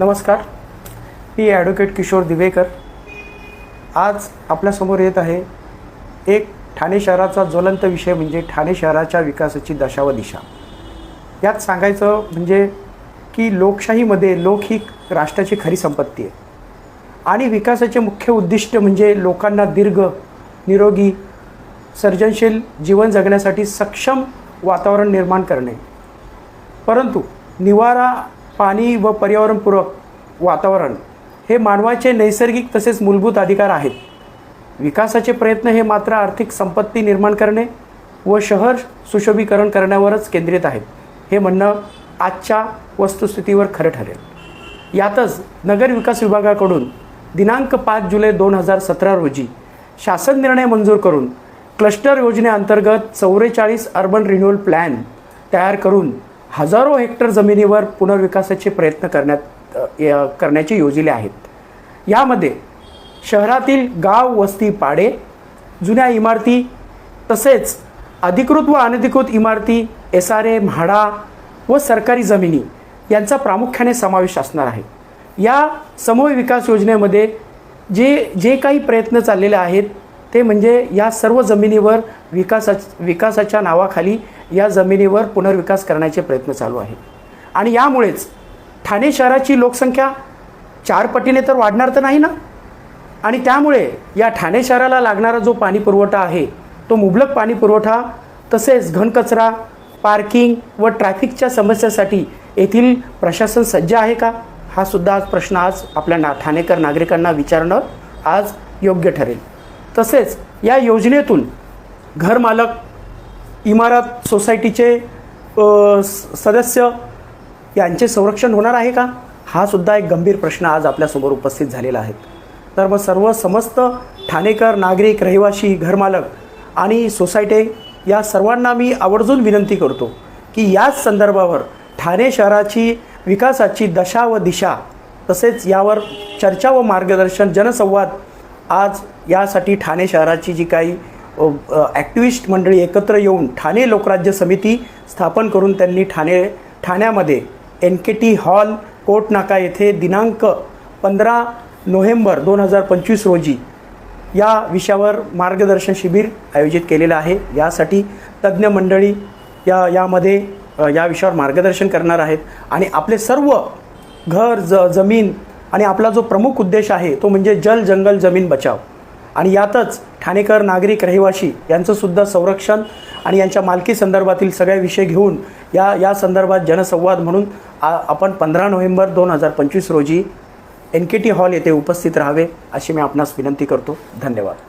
नमस्कार. मी ॲडव्होकेट किशोर दिवेकर. आज आपल्यासमोर येत आहे एक ठाणे शहराचा ज्वलंत विषय म्हणजे ठाणे शहराच्या विकासाची दशा व दिशा. यात सांगायचं म्हणजे की लोकशाहीमध्ये लोक ही राष्ट्राची खरी संपत्ती आहे. आणि विकासाचे मुख्य उद्दिष्ट म्हणजे लोकांना दीर्घ निरोगी सर्जनशील जीवन जगण्यासाठी सक्षम वातावरण निर्माण करणे. परंतु निवारा पाणी व पर्यावरणपूरक वातावरण हे मानवाचे नैसर्गिक तसेच मूलभूत अधिकार आहेत. विकासाचे प्रयत्न हे मात्र आर्थिक संपत्ती निर्माण करणे व शहर सुशोभीकरण करण्यावरच केंद्रित आहेत हे म्हणणं आजच्या वस्तुस्थितीवर खरं ठरेल. यातच नगर विकास विभागाकडून दिनांक पाच जुलै दोन हजार सतरा रोजी शासन निर्णय मंजूर करून क्लस्टर योजनेअंतर्गत चौवेचाळीस अर्बन रिन्युअल प्लॅन तयार करून हजारो हेक्टर जमिनीवर पुनर्विकासाचे प्रयत्न करण्यात करण्याचे योजिले आहेत. यामध्ये शहरातील गाव वस्ती पाडे जुन्या इमारती तसेच अधिकृत व अनधिकृत इमारती एस आर ए म्हाडा व सरकारी जमिनी यांचा प्रामुख्याने समावेश असणार आहे. या समूह विकास योजनेमध्ये जे जे काही प्रयत्न चाललेले आहेत ते म्हणजे या सर्व जमिनीवर विकासा विकासाच्या नावाखाली या जमिनीवर पुनर्विकास करण्याचे प्रयत्न चालू आहेत. आणि यामुळेच ठाणे शहराची लोकसंख्या चार पटीने तर वाढणार तर नाही ना? आणि त्यामुळे या ठाणे शहराला लागणारा जो पाणी पुरवठा आहे तो मुबलक पाणी पुरवठा तसेच घनकचरा पार्किंग व ट्रॅफिकच्या समस्यासाठी येथील प्रशासन सज्ज आहे का? हा सुद्धा आज प्रश्न आज आपल्या ना ठाणेकर नागरिकांना विचारणं आज योग्य ठरेल. तसेच या योजनेतून घरमालक इमारत सोसायटीचे स- सदस्य यांचे संरक्षण होणार आहे का? हा सुद्धा एक गंभीर प्रश्न आज आपल्यासमोर उपस्थित झालेला आहे. तर मग सर्व समस्त ठाणेकर नागरिक रहिवासी घरमालक आणि सोसायटी या सर्वांना मी आवर्जून विनंती करतो की याच संदर्भावर ठाणे शहराची विकासाची दशा व दिशा तसेच यावर चर्चा व मार्गदर्शन जनसंवाद आज यासाठी ठाणे शहराची जी काही ॲक्टिव्हिस्ट मंडळी एकत्र येऊन ठाणे लोकराज्य समिती स्थापन करून त्यांनी ठाणे ठाण्यामध्ये N K T hall Kotnaka येथे दिनांक पंधरा नोव्हेंबर दोन हजार पंचवीस रोजी या विषयावर मार्गदर्शन शिबिर आयोजित केलेलं आहे. यासाठी तज्ज्ञ मंडळी या यामध्ये या विषयावर मार्गदर्शन करणार आहेत. आणि आपले सर्व घर ज जमीन आणि आपला जो प्रमुख उद्देश आहे तो म्हणजे जल जंगल जमीन बचाव. आणि यातच ठाणेकर नागरिक रहिवासी यांचंसुद्धा संरक्षण आणि यांच्या मालकी संदर्भातील सगळे विषय घेऊन या या संदर्भात जनसंवाद म्हणून आ आपण पंधरा नोव्हेंबर दोन हजार पंचवीस रोजी एन के टी हॉल येथे उपस्थित राहावे अशी मी आपणास विनंती करतो. धन्यवाद.